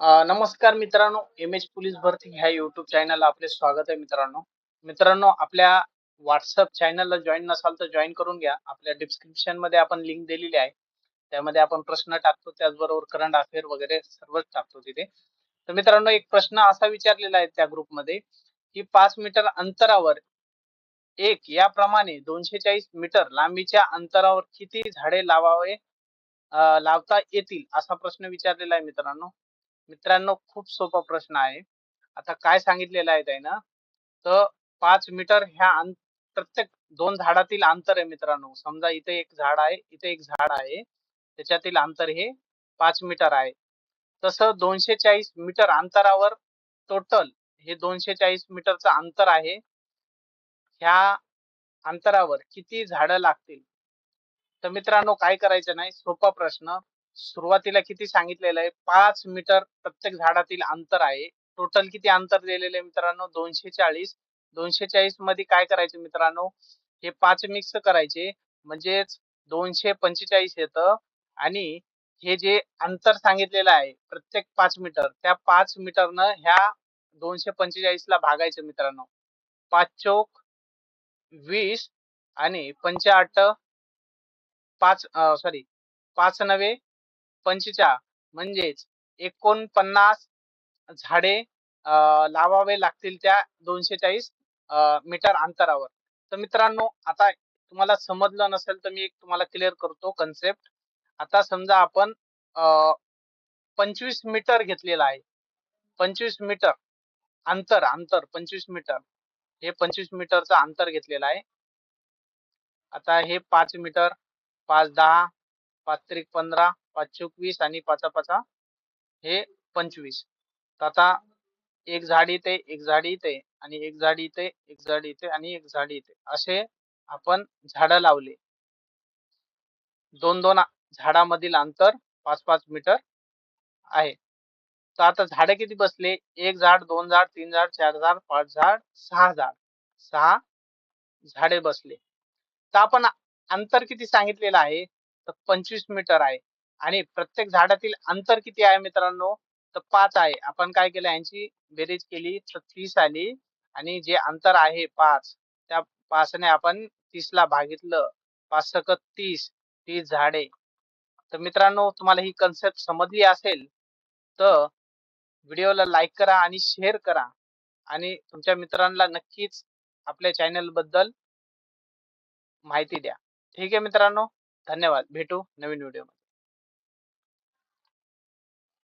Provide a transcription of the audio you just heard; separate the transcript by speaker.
Speaker 1: नमस्कार मित्रांनो M H police भरती ह्या युट्यूब चॅनलला आपले स्वागत आहे मित्रांनो. मित्रांनो आपल्या व्हॉट्सअप चॅनलला जॉईन नसाल तर जॉईन करून घ्या. आपल्या डिस्क्रिप्शनमध्ये आपण लिंक दिलेली आहे. त्यामध्ये आपण प्रश्न टाकतो त्याचबरोबर करंट अफेअर वगैरे सर्वच टाकतो तिथे. तर मित्रांनो एक प्रश्न असा विचारलेला आहे त्या ग्रुपमध्ये की पाच मीटर अंतरावर एक याप्रमाणे दोनशे चाळीस मीटर लांबीच्या अंतरावर किती झाडे लावावे लावता येतील असा प्रश्न विचारलेला आहे मित्रांनो. मित्रांनो खूप सोपा प्रश्न आहे. आता काय सांगितलेलं आहे त्यानं? तर पाच मीटर ह्या प्रत्येक दोन झाडातील अंतर आहे मित्रांनो. समजा इथे एक झाड आहे इथे एक झाड आहे. त्याच्यातील अंतर हे पाच मीटर आहे. तसं दोनशे चाळीस मीटर अंतरावर टोटल हे दोनशे चाळीस मीटरचं अंतर आहे. ह्या अंतरावर किती झाडं लागतील? तर मित्रांनो काय करायचं नाही? सोपा प्रश्न. सुरुवातीला किती सांगितलेलं आहे? पाच मीटर प्रत्येक झाडातील अंतर आहे. टोटल किती अंतर दिलेलं आहे मित्रांनो? दोनशे चाळीस दोनशे चाळीसमध्ये काय करायचं मित्रांनो? हे पाच मिक्स करायचे. म्हणजेच दोनशे पंचेचाळीस येतं. आणि हे जे अंतर सांगितलेलं आहे प्रत्येक पाच मीटर त्या पाच मीटरनं ह्या दोनशे पंचेचाळीस ला भागायचं मित्रांनो. पाच चौक वीस आणि पंचाअट्ट पाच सॉरी पाच नवे पंचेचाळ म्हणजेच एकोणपन्नास झाडे लावावे लागतील त्या दोनशे चाळीस मीटर अंतरावर. तर मित्रांनो आता तुम्हाला समजलं नसेल तर मी एक तुम्हाला क्लिअर करतो कन्सेप्ट आता समजा आपण पंचवीस मीटर घेतलेला आहे. पंचवीस मीटर अंतर अंतर पंचवीस मीटर. हे पंचवीस मीटरचं अंतर घेतलेलं आहे. आता हे पाच मीटर पाच दहा पाच त्रिक पंधरा पाच वीस आणि पाचा पाचा हे पंचवीस. तर आता एक झाड इथे एक झाड इथे आणि एक झाड इथे एक झाड इथे आणि एक झाड इथे असे आपण झाडं लावले. दोन दोन झाडामधील अंतर पाच पाच मीटर आहे. तर आता झाडे किती बसले? एक झाड दोन झाड तीन झाड चार झाड पाच झाड सहा झाड. सहा झाडे बसले. तर आपण अंतर किती सांगितलेलं आहे? तर पंचवीस मीटर आहे. आणि प्रत्येक झाडातील अंतर किती आहे मित्रांनो? तर पाच आहे. आपण काय केलं? यांची बेरीज केली तर तीस आली. आणि जे अंतर आहे पाच त्या पाचने आपण तीस ला भागितलं. पाच सकत तीस तीस झाडे. तर मित्रांनो तुम्हाला ही कन्सेप्ट समजली असेल तर व्हिडिओला लाईक करा आणि शेअर करा. आणि तुमच्या मित्रांना नक्कीच आपल्या चॅनलबद्दल माहिती द्या. ठीक आहे मित्रांनो? धन्यवाद. भेटू नवीन व्हिडिओ